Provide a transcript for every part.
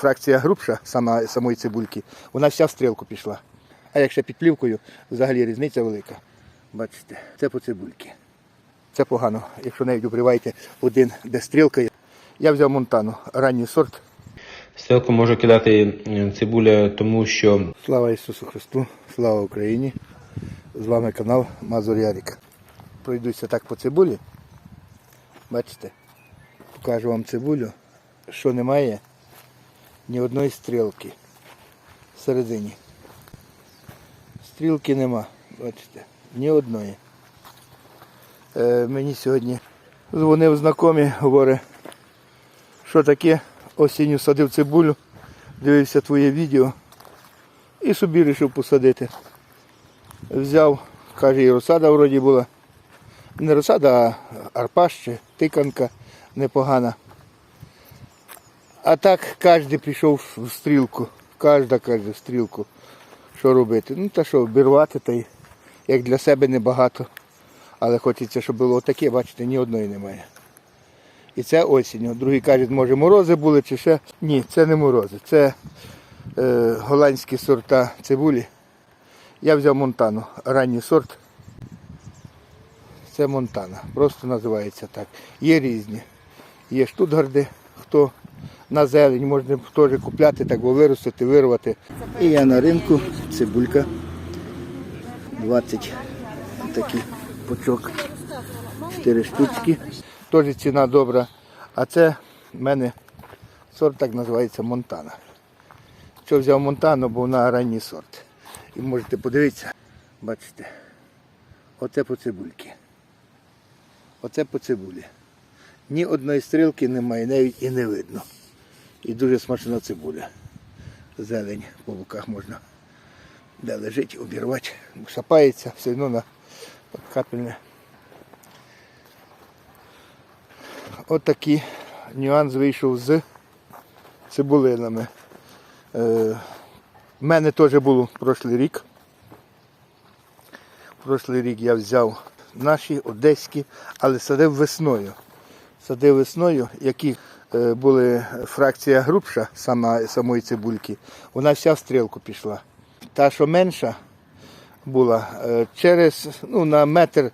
фракція грубша сама, самої цибульки, вона вся в стрілку пішла. А якщо під плівкою, взагалі різниця велика. Бачите, це по цибульки. Це погано, якщо навіть обриваєте один, де стрілка. є. Я взяв монтану, ранній сорт. Стрілку може кидати е, цибуля, тому що Слава Ісусу Христу, слава Україні! З вами канал Мазур Ярік. Пройдуся так по цибулі. Бачите, покажу вам цибулю, що немає ні одної стрілки всередині. Стрілки нема, бачите, ні одної. Е, мені сьогодні дзвонив знайомий, говорить, що таке, осінню садив цибулю, дивився твоє відео і собі вирішив посадити. Взяв, каже, і розсада вроді була. Не розсада, а арпаш тиканка непогана. А так кожен пішов в стрілку. Кожна каже в стрілку. Що робити? Ну та що, обірвати, та й як для себе небагато. Але хочеться, щоб було таке, бачите, ні одної немає. І це осінню. Другі кажуть, може морози були чи ще. Ні, це не морози. Це е, голландські сорта цибулі. Я взяв Монтану, ранній сорт. Це Монтана. Просто називається так. Є різні. Є штутгарди, хто на зелень, можна теж купляти, так бо виростити, вирвати. І я на ринку, цибулька. 20 такий пучок. 4 штучки. Теж ціна добра. А це в мене сорт так називається Монтана. Що взяв Монтану, бо вона ранній сорт. І можете подивитися, бачите, оце по цибульки. Оце по цибулі. Ні одної стрілки немає, навіть і не видно. І дуже смачна цибуля. Зелень по боках можна де лежить, обірвати, сапається, все одно на капельне. От такий нюанс вийшов з цибулинами. Е, в мене теж було прошлий рік. Прошлий рік я взяв наші одеські, але садив весною. Садив весною, які е, були фракція грубша сама, самої цибульки, вона вся в стрілку пішла. Та, що менша була, е, через ну, на метр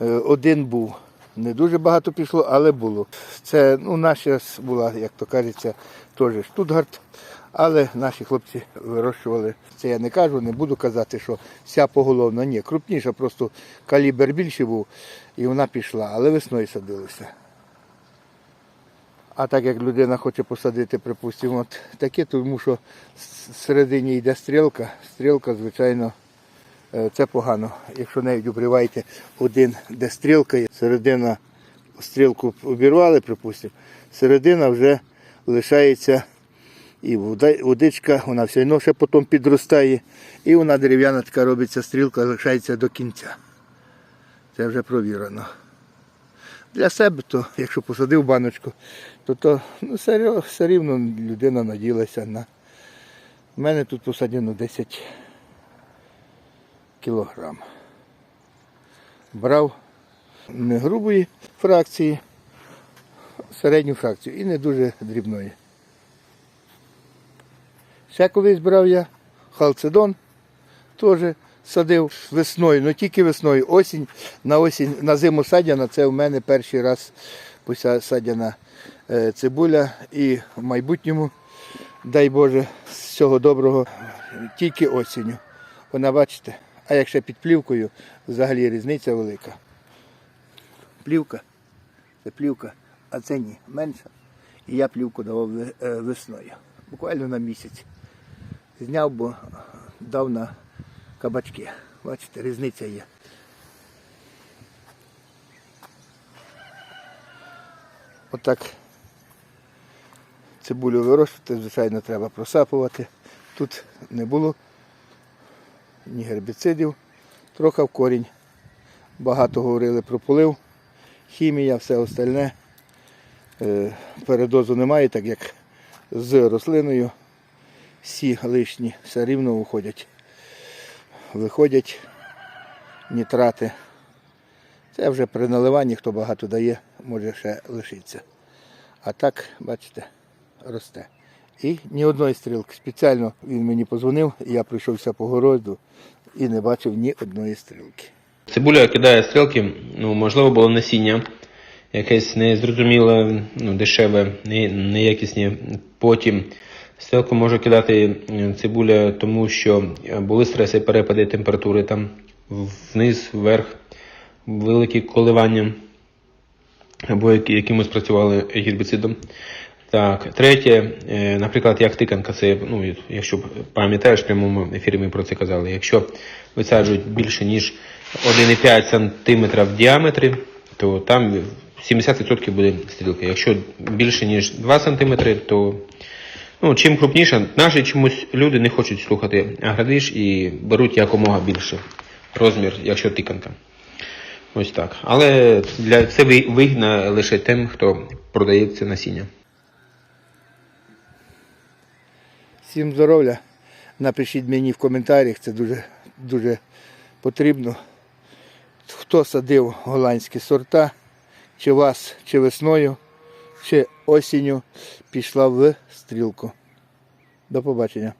е, один був. Не дуже багато пішло, але було. Це ну, наша була, як то кажеться, теж Штутгарт. Але наші хлопці вирощували. Це я не кажу, не буду казати, що вся поголовна. Ні, крупніша, просто калібр більший був і вона пішла, але весною садилося. А так як людина хоче посадити, припустимо, от таке, тому що всередині йде стрілка, стрілка, звичайно, е, це погано. Якщо навіть обриваєте один, де стрілка є, середина стрілку обірвали, припустимо, середина вже лишається і водичка, вона все одно ще потім підростає, і вона дерев'яна така робиться, стрілка лишається до кінця. Це вже провірено. Для себе, то якщо посадив баночку, то, то ну, все, все рівно людина наділася на. У мене тут посадено 10 кілограм. Брав не грубої фракції, середню фракцію і не дуже дрібної. Ще колись брав я халцедон, теж садив весною, ну тільки весною. Осінь, на осінь, на зиму садяна, це в мене перший раз пося- садяна е, цибуля і в майбутньому, дай Боже, всього доброго, тільки осінню. Вона бачите, а якщо під плівкою, взагалі різниця велика. Плівка, це плівка, а це ні, менша. І я плівку давав е, весною, буквально на місяць. Зняв, бо дав на кабачки. Бачите, різниця є. Отак цибулю вирощувати, звичайно, треба просапувати. Тут не було ні гербіцидів, трохи в корінь. Багато говорили про полив, хімія, все остальне. Е, Передозу немає, так як з рослиною всі лишні все рівно виходять. Виходять нітрати. Це вже при наливанні, хто багато дає, може ще лишитися. А так, бачите, росте. І ні одної стрілки. Спеціально він мені позвонив, я пройшовся по городу і не бачив ні одної стрілки. Цибуля кидає стрілки, ну, можливо, було насіння, якесь незрозуміле, ну, дешеве, неякісне. Потім стрілку може кидати е, цибуля, тому що були стреси, перепади температури там вниз, вверх, великі коливання, або якимось працювали гербіцидом. Так, третє, е, наприклад, як тиканка, це, ну, якщо пам'ятаєш, в прямому ефірі ми про це казали. Якщо висаджують більше, ніж 1,5 см в діаметрі, то там 70% буде стрілка. Якщо більше, ніж 2 см, то ну, чим крупніше, наші чомусь люди не хочуть слухати аградиш і беруть якомога більше розмір, якщо тиканка. Ось так. Але для це ви- вигідно лише тим, хто продає це насіння. Всім здоров'я. Напишіть мені в коментарях, це дуже, дуже потрібно. Хто садив голландські сорта, чи вас, чи весною, чи осінню пішла в стрілку. До побачення.